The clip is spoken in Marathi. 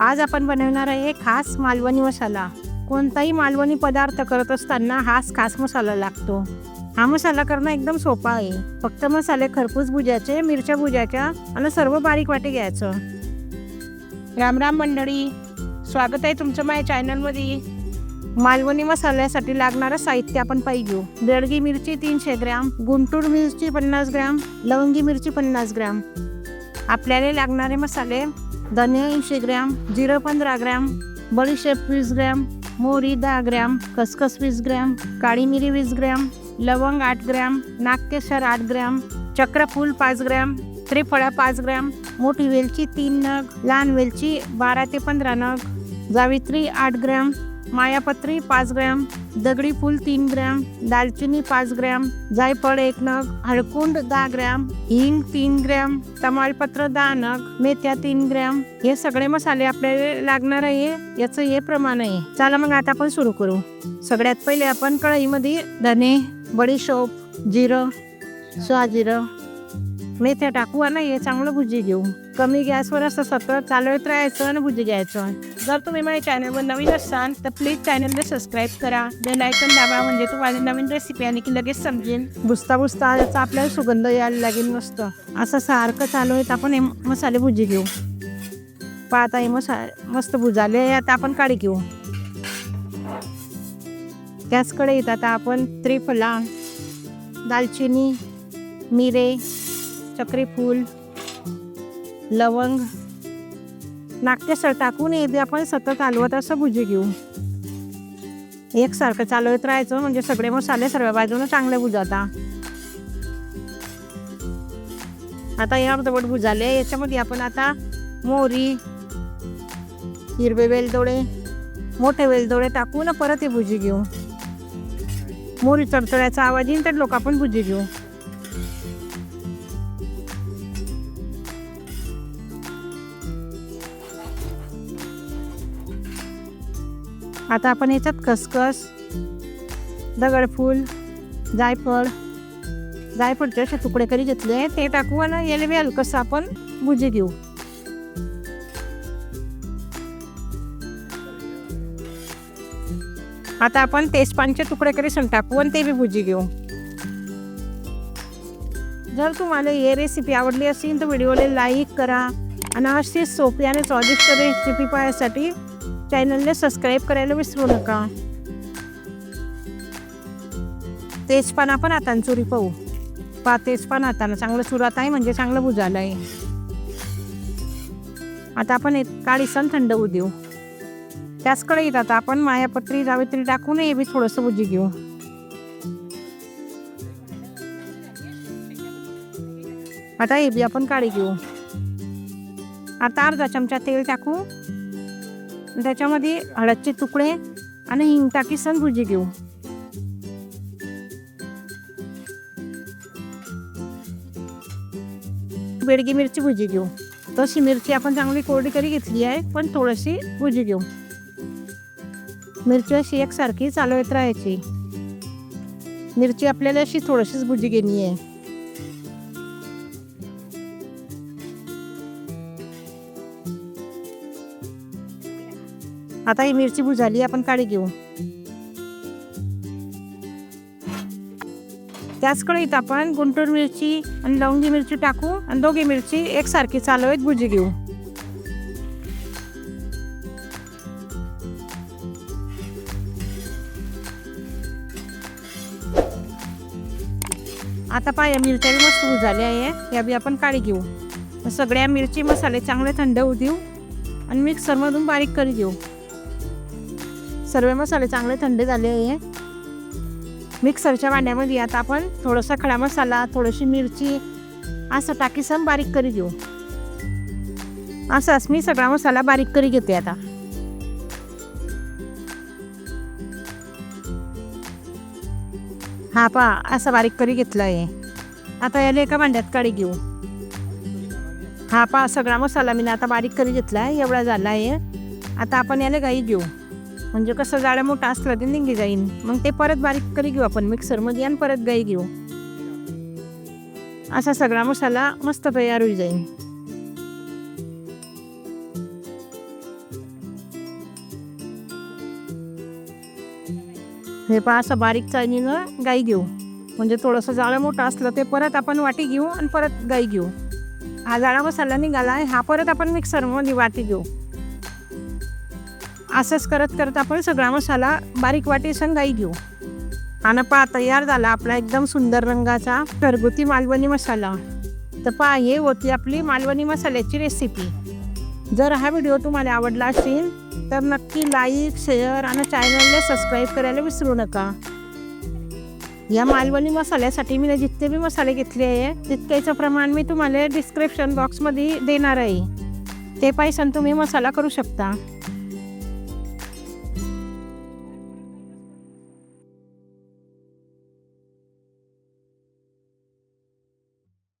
आज आपण बनवणार आहे खास मालवणी मसाला. कोणताही मालवणी पदार्थ करत असताना हाच खास मसाला लागतो. हा मसाला करणं एकदम सोपा आहे. फक्त मसाले खरपूस भुजायचे मिरच्या भुजायच्या आणि सर्व बारीक वाटे घ्यायचं. राम राम मंडळी. स्वागत आहे तुमचं माझ्या चॅनलमध्ये. मालवणी मसाल्यासाठी लागणारं साहित्य आपण पाहिजे. बेडगी मिरची तीनशे ग्रॅम गुंटूर मिरची पन्नास ग्रॅम लवंगी मिरची पन्नास ग्रॅम. आपल्याला लागणारे मसाले धने ऐंशी ग्रॅम जिरं पंधरा ग्रॅम बडीशेप वीस ग्रॅम मोहरी दहा ग्रॅम खसखस वीस ग्रॅम काळी मिरी वीस ग्रॅम लवंग आठ ग्रॅम नागकेशर आठ ग्रॅम चक्रफूल पाच ग्रॅम त्रिफळा पाच ग्रॅम मोठी वेलची तीन नग लहान वेलची बारा ते पंधरा नग जावित्री आठ ग्रॅम मायापत्री पाच ग्रॅम दगडी फूल तीन ग्रॅम दालचिनी पाच ग्रॅम जायफळ एक नग हळकुंड दहा ग्रॅम हिंग तीन ग्रॅम तमालपत्र दहा नग मेथ्या तीन ग्रॅम. हे सगळे मसाले आपल्याला लागणार आहे याचं हे प्रमाण आहे. चला मग आता आपण सुरू करू. सगळ्यात पहिले आपण कढईमध्ये धने बडीशोप जिरं जिरं मेथ्या टाकू आणि हे चांगलं भुजी घेऊ. कमी गॅसवर असं सतत चालवत राहायचं आणि भुजी घ्यायचं जर तुम्ही माझ्या चॅनलवर नवीन असाल तर प्लीज चॅनलला सबस्क्राईब करा. बेल आयकन दाबा म्हणजे तुम्हाला नवीन रेसिपी आणि की लगेच समजेल. भुसता भुसता याचा आपल्याला सुगंध यायला लागेल मस्त. असं सारखं चालू आहे आपण हे मसाले भुजी घेऊ. पाहता हे मसा मस्त भुजाले आता आपण काढी घेऊ. त्याचकडे येत आता आपण त्रिफला दालचिनी मिरे चक्रीफूल लवंग नाट्यसर टाकून येते आपण सतत हलवत असं भुजी घेऊ. एकसारखं चालवत राहायचं म्हणजे सगळे मसाले सर्व बाजूने चांगले भुजाता. आता हे अर्धवट भुजाले याच्यामध्ये आपण आता मोहरी हिरवे वेलदोडे मोठे वेलदोडे टाकून परत हे भुजी घेऊ. मोहरी तडतड्याचा आवाज येईल तर लोक आपण भुजी घेऊ. आता आपण याच्यात खसखस दगडफूल जायफळ जायफळचे असे तुकडे करी घेतले. ते टाकू आणि याला बी आपण भुजी घेऊ. आता आपण तेजपानचे तुकडे करी सण टाकू आणि ते बी भुजी घेऊ. जर तुम्हाला ही रेसिपी आवडली असेल तर व्हिडिओला लाईक करा. आणि अशी सोपी आणि स्वादिष्ट रेसिपी पाहण्यासाठी चॅनलला सबस्क्राईब करायला विसरू नका. तेजपान आपण हातानं चुरी पाहू. पा तेजपान हातानं चांगलं चुरात आहे म्हणजे चांगलं भुजालं आहे. आता आपण एक काळी सण थंड होऊ देऊ त्याचकडे येत आता आपण मायापत्री जावेत्री टाकून हे बी थोडंसं भुजी घेऊ. आता हे बी आपण काळी घेऊ. आता अर्धा चमचा तेल टाकू. त्याच्यामध्ये हळदचे तुकडे आणि हिंग टाकी सण भुजी घेऊ. बेडगी मिरची भुजी घेऊ. तशी मिरची आपण चांगली कोरडी करी घेतली आहे पण थोडीशी भुजी घेऊ. मिरची अशी एकसारखी चालवत राहायची. मिरची आपल्याला अशी थोडीशीच भुजी घेणी आहे. आता ही मिरची भुजाली आपण काळी घेऊ. त्याचकडे इथं आपण गुंटूर मिरची आणि लवंगी मिरची टाकू आणि दोघी मिरची एकसारखी चालवत भुजी घेऊ. आता पाया मिरच्या बी मस्त भुजाल्या आहे या बी आपण काळी घेऊ. सगळ्या मिरची मसाले चांगले थंड होऊ देऊ आणि मिक्सरमधून बारीक करी घेऊ. सर्व मसाले चांगले थंड झाले आहे. मिक्सरच्या भांड्यामध्ये आता आपण थोडासा खडा मसाला थोडीशी मिरची असं टाकी सम बारीक करी घेऊ. असाच मी सगळा मसाला बारीक करी घेते आता. हा पा असा बारीक करी घेतला आहे. आता याला एका भांड्यात काढी घेऊ. हा पा सगळा मसाला मी आता बारीक करी घेतला आहे एवढा झाला आहे. आता आपण याला गाई घेऊ. म्हणजे कसं जाळं मोठा असला ते निघी जाईन. मग ते परत बारीक करी घेऊ आपण मिक्सरमध्ये आणि परत गाई घेऊ. असा सगळा मसाला मस्त तयार होई जाईन. हे पहा असं बारीक चाळणीनं गाई घेऊ. म्हणजे थोडंसं जाळं मोठं असलं ते परत आपण वाटी घेऊ आणि परत गाई घेऊ. हा जाळा मसाला निघाला आहे हा परत आपण मिक्सरमध्ये वाटी घेऊ. असंच करत करत आपण सगळा मसाला बारीक वाटी गाई घेऊ. आणि पहा तयार झाला आपला एकदम सुंदर रंगाचा घरगुती मालवणी मसाला. तर पहा हे होती आपली मालवणी मसाल्याची रेसिपी जर हा व्हिडिओ तुम्हाला आवडला असेल तर नक्की लाईक शेअर आणि चॅनलला सबस्क्राईब करायला विसरू नका. या मालवणी मसाल्यासाठी मी जितके बी मसाले घेतले आहे तितक्याचं प्रमाण मी तुम्हाला डिस्क्रिप्शन बॉक्समध्ये देणार आहे. ते पैशान तुम्ही मसाला करू शकता.